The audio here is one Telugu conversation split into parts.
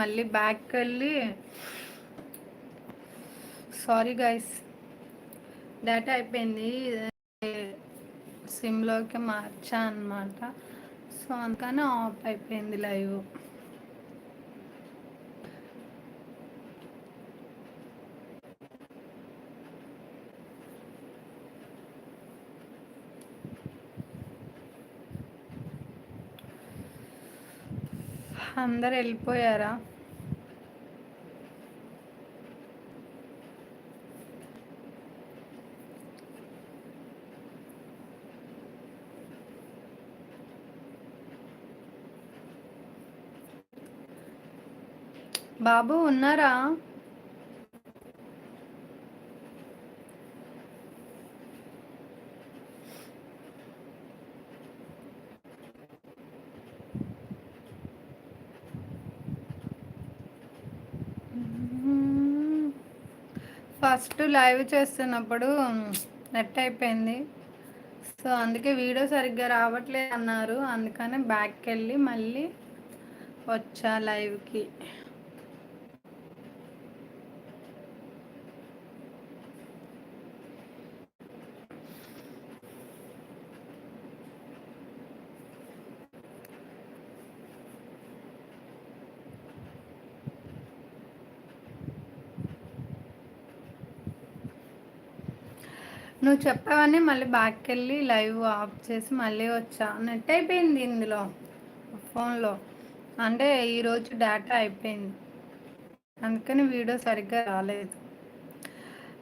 మళ్ళీ బ్యాక్ వెళ్ళి సారీ గైస్ డేటా అయిపోయింది. సిమ్లోకి మార్చా అనమాట సో అందుకని ఆఫ్ అయిపోయింది లైవ్ అందరు వెళ్ళిపోయారా? బాబు ఉన్నారా? ఫస్ట్ లైవ్ చేస్తున్నప్పుడు నెట్ అయిపోయింది. సో అందుకే వీడియో సరిగ్గా రావట్లేదు అన్నారు. అందుకనే బ్యాక్కి వెళ్ళి మళ్ళీ వచ్చా లైవ్కి. నువ్వు చెప్పావని మళ్ళీ బ్యాక్కి వెళ్ళి లైవ్ ఆఫ్ చేసి మళ్ళీ వచ్చా. నెట్ అయిపోయింది ఇందులో ఫోన్లో. అంటే ఈరోజు డేటా అయిపోయింది. అందుకని వీడియో సరిగ్గా రాలేదు.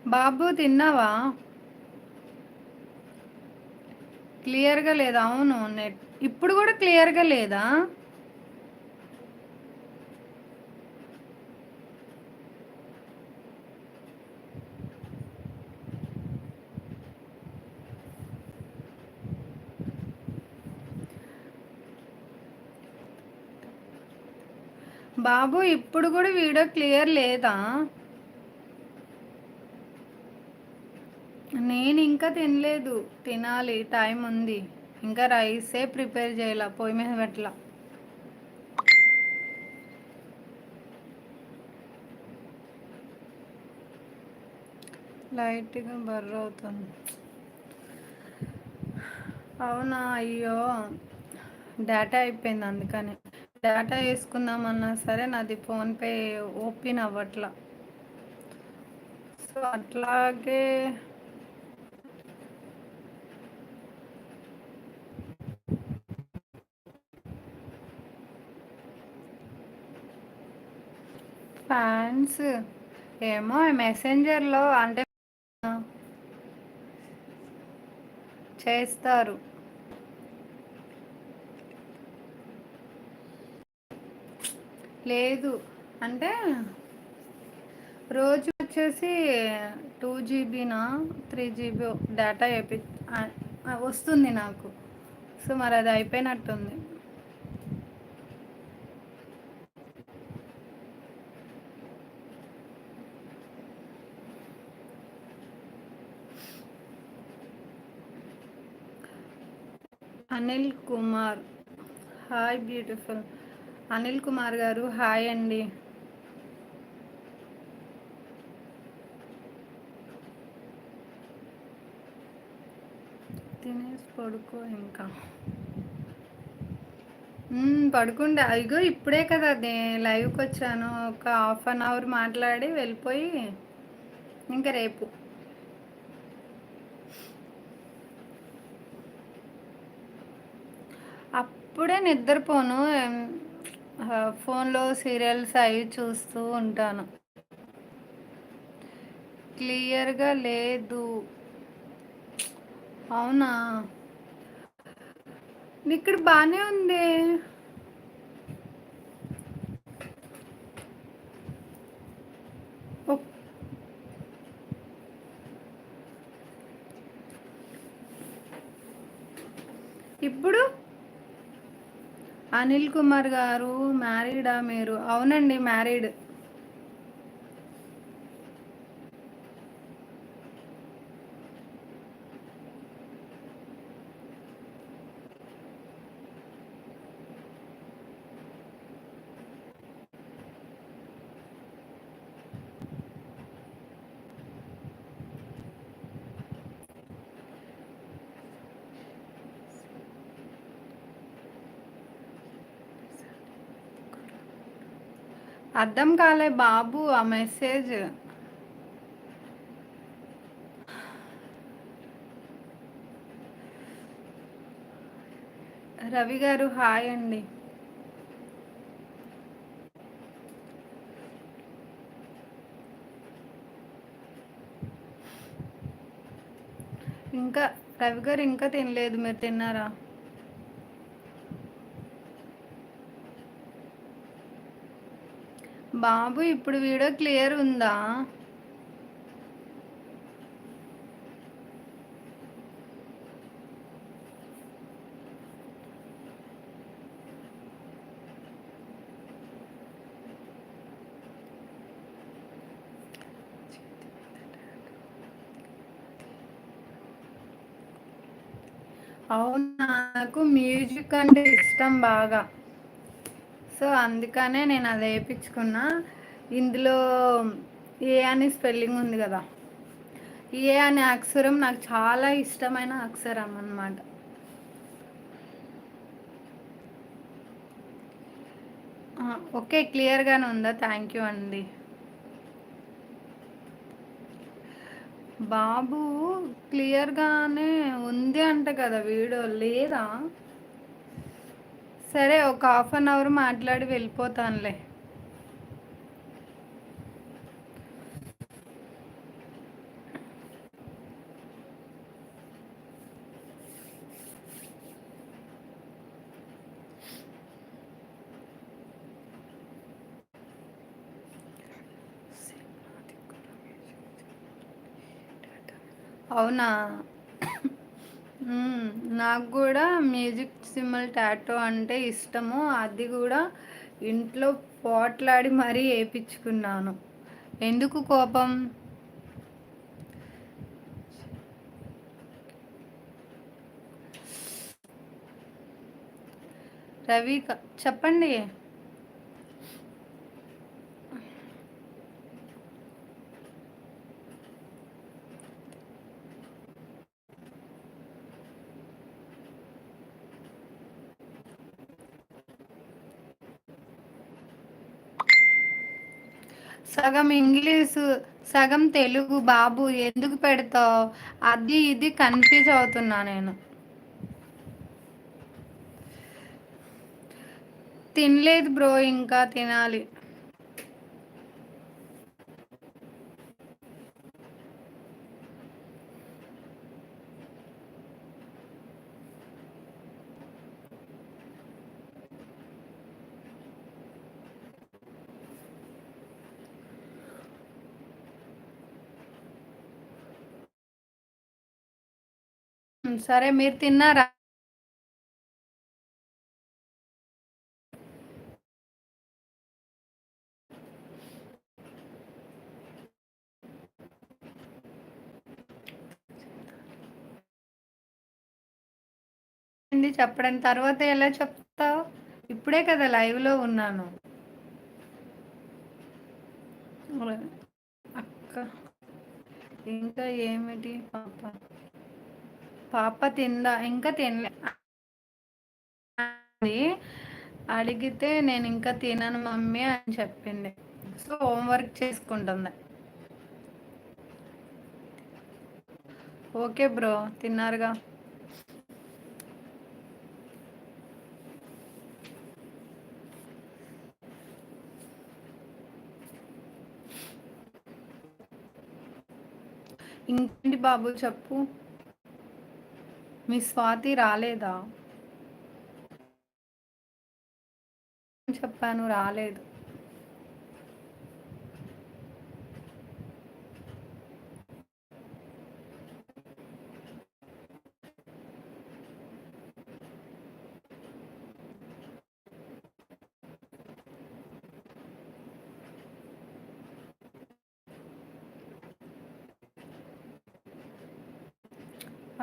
బాబు తిన్నావా? క్లియర్గా లేదా? అవును నెట్. ఇప్పుడు కూడా క్లియర్గా లేదా? బాబు ఇప్పుడు కూడా వీడియో క్లియర్ లేదా? నేను ఇంకా తినలేదు. తినాలి టైం ఉంది. ఇంకా రైసే ప్రిపేర్ చేయాల పొయ్యి మీద పెట్టలా. లైట్గా బర్ర అవుతుంది. అవునా అయ్యో. డేటా అయిపోయింది అందుకని. డేటా వేసుకుందామన్నా సరే నాది ఫోన్పే ఓపెన్ అవ్వట్లా. సో అట్లాగే ఫ్యాన్స్ ఏమో మెసెంజర్లో అంటే చేస్తారు. లేదు. అంటే రోజు వచ్చేసి టూ జీబీనా త్రీ జీబీ డేటా వేపి వస్తుంది నాకు. సో మరి అది అయిపోయినట్టుంది. అనిల్ కుమార్. Hi beautiful. అనిల్ కుమార్ గారు హాయ్ అండి. తినేసి పడుకో ఇంకా. పడుకుండే. అయ్యో ఇప్పుడే కదా లైవ్కి వచ్చాను. ఒక హాఫ్ అన్ అవర్ మాట్లాడి వెళ్ళిపోయి ఇంకా రేపు. అప్పుడే నిద్రపోను. ఫోన్లో సీరియల్స్ అవి చూస్తూ ఉంటాను. క్లియర్గా లేదు. అవునా? ఇక్కడ బాగానే ఉంది. ఇప్పుడు అనిల్ కుమార్ గారు మ్యారీడా మీరు? అవునండి మ్యారీడ్ అర్థం కాలే బాబు ఆ మెసేజ్. రవి గారు హాయ్ అండి. ఇంకా రవి గారు ఇంకా తినలేదు మీరు తిన్నారా? బాబు ఇప్పుడు వీడియో క్లియర్ ఉందా? అవును నాకు మ్యూజిక్ అంటే ఇష్టం బాగా. సో అందుకనే నేను అది వేయించుకున్నా. ఇందులో ఏ అని స్పెల్లింగ్ ఉంది కదా. ఏ అనే అక్షరం నాకు చాలా ఇష్టమైన అక్షరం అన్నమాట. ఓకే క్లియర్గానే ఉందా? థ్యాంక్ యూ అండి. బాబు క్లియర్గానే ఉంది అంట కదా వీడియో. లేదా? సరే ఒక హాఫ్ అన్ అవర్ మాట్లాడి వెళ్ళిపోతానులే. అవునా? నాకు కూడా మ్యూజిక్ సింబల్ టాటో అంటే ఇష్టము. అది కూడా ఇంట్లో పోట్లాడి మరీ వేయించుకున్నాను ఎందుకు కోపం? రవి చెప్పండి. సగం ఇంగ్లీషు సగం తెలుగు బాబు ఎందుకు పెడతావు? అది ఇది కన్ఫ్యూజ్ అవుతున్నా నేను. తినలేదు బ్రో ఇంకా తినాలి. సరే మీరు తిన్నారా? చెప్పడం తర్వాత ఎలా చెప్తావు? ఇప్పుడే కదా లైవ్లో ఉన్నాను. అక్క ఇంకా ఏమిటి పాప? పాప తిందా ఇంకా తినలే. అడిగితే నేను ఇంకా తినను మమ్మీ అని చెప్పింది. సో హోంవర్క్ చేసుకుంటుంది. ఓకే బ్రో తిన్నారుగా. ఇంకేంటి బాబు చెప్పు. మీ స్వాతి రాలేదా? చెప్పాను రాలేదు.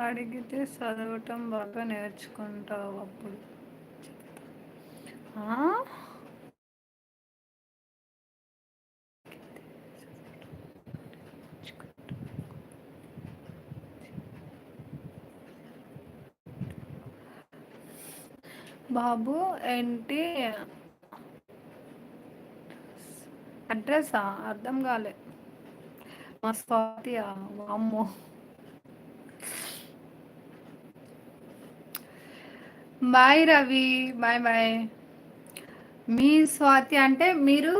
అడిగితే చదవటం బాగా నేర్చుకుంటావు అప్పుడు బాబు ఏంటి? అడ్రస్సా? అర్థం కాలే. మా స్వాతి అమ్మో బాయ్ రవి బాయ్ బాయ్. మీ స్వాతి అంటే మీరు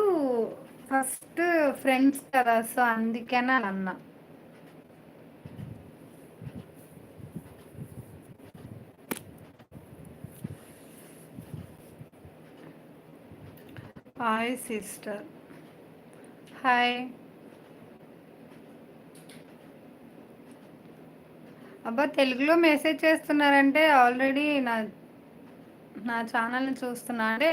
ఫస్ట్ ఫ్రెండ్స్ కదా సో అందుకనే అన్నా. హాయ్ సిస్టర్ హాయ్ అబ్బా తెలుగులో మెసేజ్ చేస్తున్నారంటే ఆల్రెడీ నా నా ఛానల్ని చూస్తున్నా అంటే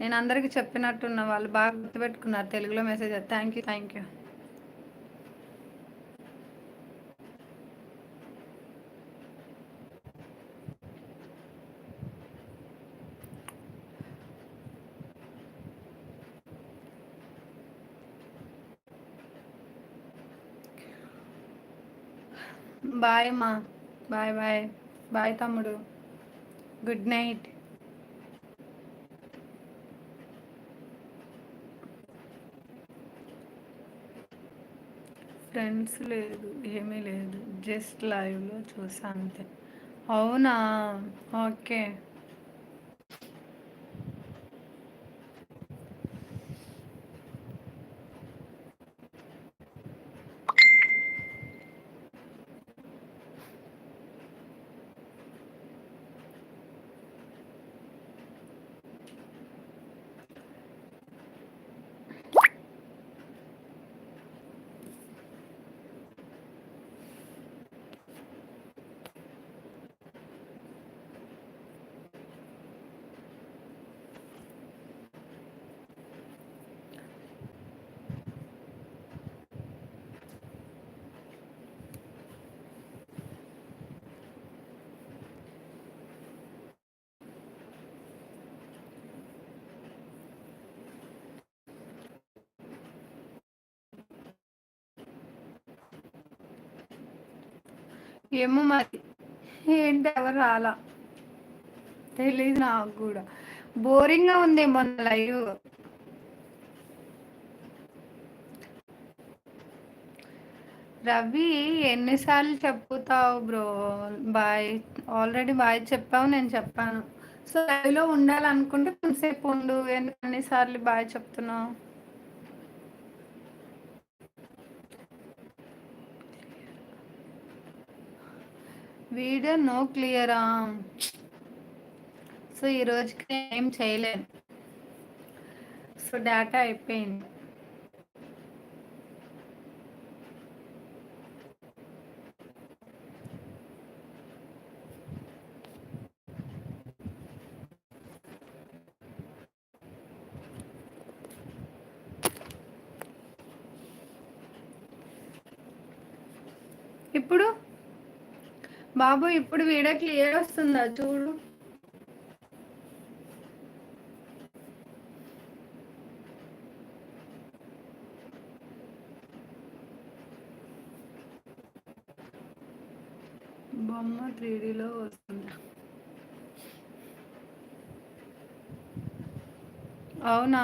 నేను అందరికీ చెప్పినట్టున్న వాళ్ళు బాగా గుర్తుపెట్టుకున్నారు. తెలుగులో message thank you thank you bye మా బాయ్ బాయ్ బాయ్ తమ్ముడు. గుడ్ నైట్ ఫ్రెండ్స్ లేదు ఏమీ లేదు. జస్ట్ లైవ్లో చూసా అంతే. అవునా? ఓకే. ఏమో మరి. ఏంటి ఎవరు రాలా? తెలీదు నాకు కూడా. బోరింగ్గా ఉంది మొన్న లైవ్. రవి ఎన్నిసార్లు చెప్పుతావు బ్రో? బాయ్. ఆల్రెడీ బాయ్ చెప్పావు నేను చెప్పాను. సో లైవ్లో ఉండాలనుకుంటే కొంతసేపు ఉండు. ఎన్నిసార్లు బాయ్ చెప్తున్నావు? వీడియో నో క్లియరా? సో ఈ రోజుకి ఏం చేయలేదు. సో డేటా అయిపోయింది. ఇప్పుడు బాబు ఇప్పుడు వీడియో క్లియర్ వస్తుందా? చూడు. బొమ్మ త్రీడీలో వస్తుంది. అవునా?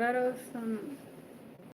బర్రర్ వస్తుంది